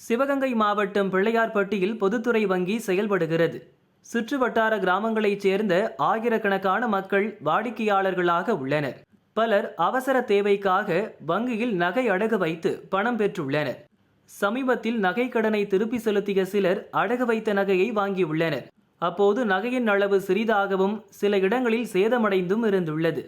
சிவகங்கை மாவட்டம் பிள்ளையார்பட்டியில் பொதுத்துறை வங்கி செயல்படுகிறது. சுற்று வட்டார கிராமங்களைச் சேர்ந்த ஆயிரக்கணக்கான மக்கள் வாடிக்கையாளர்களாக உள்ளனர். பலர் அவசர தேவைக்காக வங்கியில் நகை அடகு வைத்து பணம் பெற்றுள்ளனர். சமீபத்தில் நகை கடனை திருப்பி செலுத்திய சிலர் அடகு வைத்த நகையை வாங்கியுள்ளனர். அப்போது நகையின் அளவு சிறிதாகவும் சில இடங்களில் சேதமடைந்தும் இருந்துள்ளது.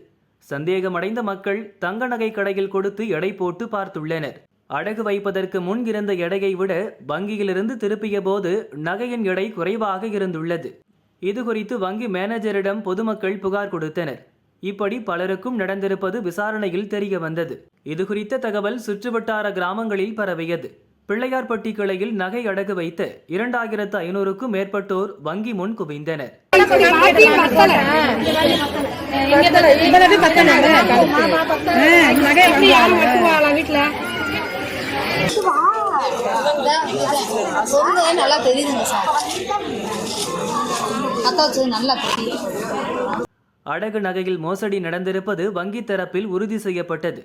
சந்தேகமடைந்த மக்கள் தங்க நகை கடையில் கொடுத்து எடை போட்டு பார்த்துள்ளனர். அடகு வைப்பதற்கு முன் இருந்த எடையை விட வங்கியிலிருந்து திருப்பிய போது நகையின் எடை குறைவாக இருந்துள்ளது இது குறித்து வங்கி மேனேஜரிடம் பொதுமக்கள் புகார் கொடுத்தனர் இப்படி பலருக்கும் நடந்திருப்பது விசாரணையில் தெரிய வந்தது இது குறித்த தகவல் சுற்றுவட்டார கிராமங்களில் பரவியது பிள்ளையார்பட்டி கிளையில் நகை அடகு வைத்த இரண்டாயிரத்து ஐநூறுக்கும் மேற்பட்டோர் வங்கி முன் குவிந்தனர் சொல்லுங்க நல்லா தெரியுதுங்க சார். அக்கா வச்சது நல்லா தெரியும். அடகு நகையில் மோசடி நடந்திருப்பது வங்கி தரப்பில் உறுதி செய்யப்பட்டது.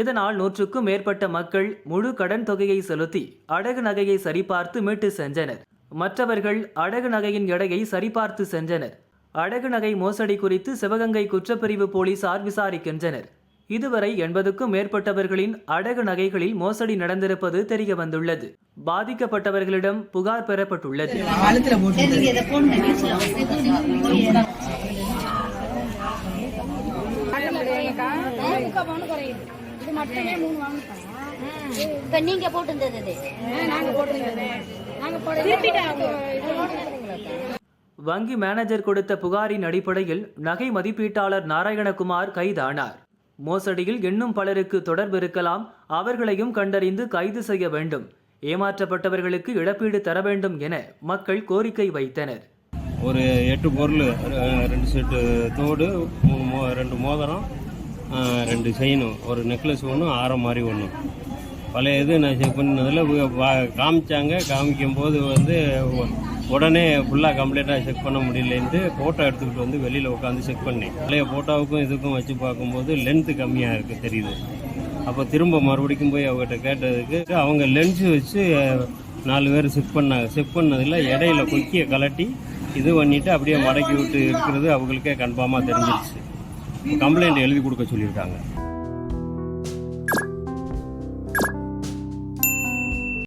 இதனால் நூற்றுக்கும் மேற்பட்ட மக்கள் முழு கடன் தொகையை செலுத்தி அடகு நகையை சரிபார்த்து மீட்டு சென்றனர். மற்றவர்கள் அடகு நகையின் எடையை சரிபார்த்து சென்றனர். அடகு நகை மோசடி குறித்து சிவகங்கை குற்றப்பிரிவு போலீசார் விசாரிக்கின்றனர். இதுவரை எண்பதுக்கும் மேற்பட்டவர்களின் அடகு நகைகளில் மோசடி நடந்திருப்பது தெரிய வந்துள்ளது பாதிக்கப்பட்டவர்களிடம் புகார் பெறப்பட்டுள்ளது. நீங்க போட்டிருந்தது வங்கி மேனேஜர் கொடுத்த புகாரின் அடிப்படையில் நகை மதிப்பீட்டாளர் நாராயணகுமார் கைதானார். மோசடியில் இன்னும் பலருக்கு தொடர்பு இருக்கலாம். அவர்களையும் கண்டறிந்து கைது செய்ய வேண்டும். ஏமாற்றப்பட்டவர்களுக்கு இழப்பீடு தர வேண்டும் என மக்கள் கோரிக்கை வைத்தனர். ஒரு எட்டு பொருள் ரெண்டு செட்டு தோடு மோ ரெண்டு மோதிரம் ரெண்டு செயினும் ஒரு நெக்லஸ் ஒன்று ஆரம் மாதிரி ஒன்று பழைய இது நான் செக் பண்ணதில் காமிச்சாங்க. காமிக்கும் போது வந்து உடனே ஃபுல்லாக கம்ப்ளீட்டாக செக் பண்ண முடியலன்ட்டு ஃபோட்டோ எடுத்துக்கிட்டு வந்து வெளியில் உட்காந்து செக் பண்ணேன். பழைய ஃபோட்டோவுக்கும் இதுக்கும் வச்சு பார்க்கும்போது லென்த்து கம்மியாக இருக்குது தெரியுது. அப்போ திரும்ப மறுபடிக்கும் போய் அவங்ககிட்ட கேட்டதுக்கு அவங்க லென்ஸு வச்சு நாலு பேர் செக் பண்ணாங்க செக் பண்ணதில் இடையில கொக்கியை கலட்டி இது பண்ணிவிட்டு அப்படியே மடக்கி விட்டு இருக்கிறது அவங்களுக்கே கன்ஃபார்மாக தெரிஞ்சிருச்சு. கம்ப்ளைண்ட் எழுதி கொடுக்க சொல்லியிருக்காங்க.